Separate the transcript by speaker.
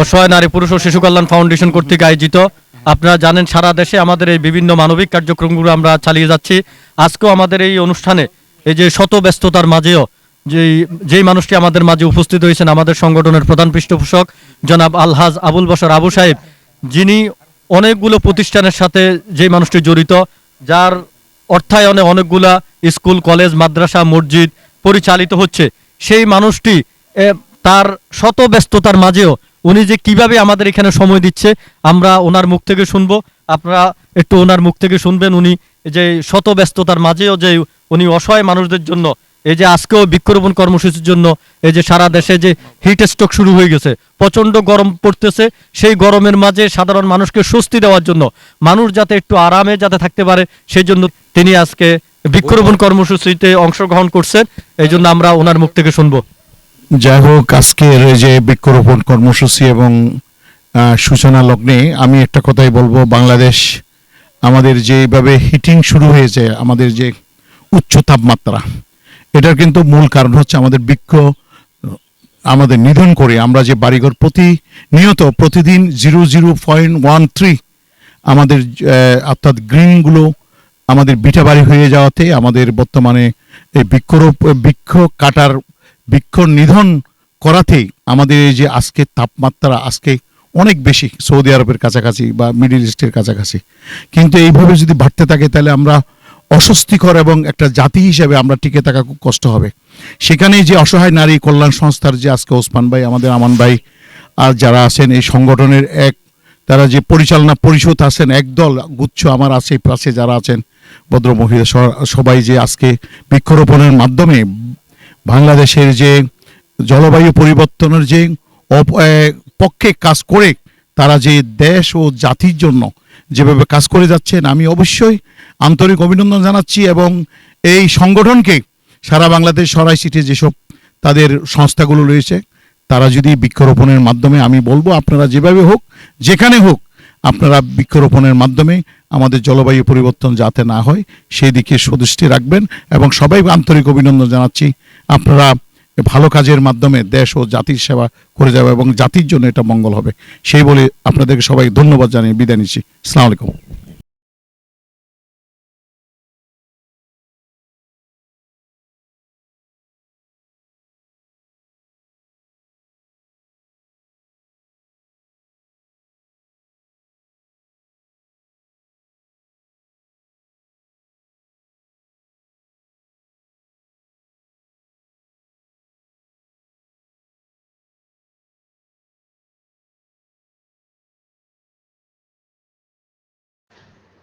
Speaker 1: অসহায় নারী, পুরুষ ও শিশু কল্যাণ ফাউন্ডেশন কর্তৃক আয়োজিত। আপনারা জানেন, সারা দেশে আমাদের এই বিভিন্ন মানবিক কার্যক্রমগুলো আমরা চালিয়ে যাচ্ছি। আজকেও আমাদের এই অনুষ্ঠানে এই যে শত ব্যস্ততার মাঝেও যেই যেই মানুষটি আমাদের মাঝে উপস্থিত হয়েছেন, আমাদের সংগঠনের প্রধান পৃষ্ঠপোষক জনাব আলহাজ আবুল বসর আবু সাহেব, যিনি অনেকগুলো প্রতিষ্ঠানের সাথে যেই মানুষটি জড়িত, যার অর্থায়নে অনেকগুলা স্কুল, কলেজ, মাদ্রাসা, মসজিদ পরিচালিত হচ্ছে, সেই মানুষটি তার শত ব্যস্ততার মাঝেও উনি যে কীভাবে আমাদের এখানে সময় দিচ্ছে, আমরা ওনার মুখ থেকে শুনব। আপনারা একটু ওনার মুখ থেকে শুনবেন উনি যে শত ব্যস্ততার মাঝেও যে উনি অসহায় মানুষদের জন্য, এই যে আজকেও বৃক্ষরোপণ কর্মসূচির জন্য, এই যে সারা দেশে যে হিট স্ট্রোক শুরু হয়ে গেছে প্রচণ্ড গরম পড়তেছে, সেই গরমের মাঝে সাধারণ মানুষকে স্বস্তি দেওয়ার জন্য, মানুষ যাতে একটু আরামে যাতে থাকতে পারে, সেই জন্য তিনি আজকে বৃক্ষরোপণ কর্মসূচিতে অংশগ্রহণ করছেন, এই জন্য আমরা ওনার মুখ থেকে শুনব।
Speaker 2: যাই হোক, আজকের যে বৃক্ষরোপণ কর্মসূচি এবং সূচনা লগ্নে আমি একটা কথাই বলব, বাংলাদেশ আমাদের যেভাবে হিটিং শুরু হয়েছে, আমাদের যে উচ্চ তাপমাত্রা, এটার কিন্তু মূল কারণ হচ্ছে আমাদের বৃক্ষ, আমাদের নিধন করে আমরা যে বাড়িঘর প্রতিনিয়ত প্রতিদিন zero zero point one three আমাদের অর্থাৎ গ্রিনগুলো আমাদের বিটা বাড়ি হয়ে যাওয়াতে আমাদের বর্তমানে এই বৃক্ষরোপ, বৃক্ষ কাটার বৃক্ষ নিধন করাতেই আমাদের এই যে আজকে তাপমাত্রা আজকে অনেক বেশি সৌদি আরবের কাছাকাছি বা মিডিল ইস্টের কাছাকাছি। কিন্তু এইভাবে যদি বাড়তে থাকে তাহলে আমরা অস্বস্তিকর এবং একটা জাতি হিসেবে আমরা টিকে থাকা খুব কষ্ট হবে। সেখানে যে অসহায় নারী কল্যাণ সংস্থার যে আজকে ওসমান ভাই, আমাদের আমান ভাই, আর যারা আছেন এই সংগঠনের এক, তারা যে পরিচালনা পরিষদ আছেন একদল গুচ্ছ আমার আছে পাশে যারা আছেন ভদ্র মহিলা সবাই যে আজকে বৃক্ষরোপণের মাধ্যমে বাংলাদেশের যে জলবায়ু পরিবর্তনের যে পক্ষে কাজ করে তারা যে দেশ ও জাতির জন্য যেভাবে কাজ করে যাচ্ছেন, আমি অবশ্যই আন্তরিক অভিনন্দন জানাচ্ছি এবং এই সংগঠনকে সারা বাংলাদেশ, সরাই সিটে যেসব তাদের সংস্থাগুলো রয়েছে, তারা যদি বৃক্ষরোপণের মাধ্যমে আমি বলব, আপনারা যেভাবে হোক, যেখানে হোক আপনারা বৃক্ষরোপণের মাধ্যমে আমাদের জলবায়ু পরিবর্তন যাতে না হয়, সেই দিকে সদৃষ্টি রাখবেন এবং সবাই আন্তরিক অভিনন্দন জানাচ্ছি। আপনারা ভালো কাজের মাধ্যমে দেশ ও জাতির সেবা করে যাবে এবং জাতির জন্য এটা মঙ্গল হবে। সেই বলে আপনাদেরকে সবাই ধন্যবাদ জানিয়ে বিদায় নিচ্ছি। আসসালামু আলাইকুম।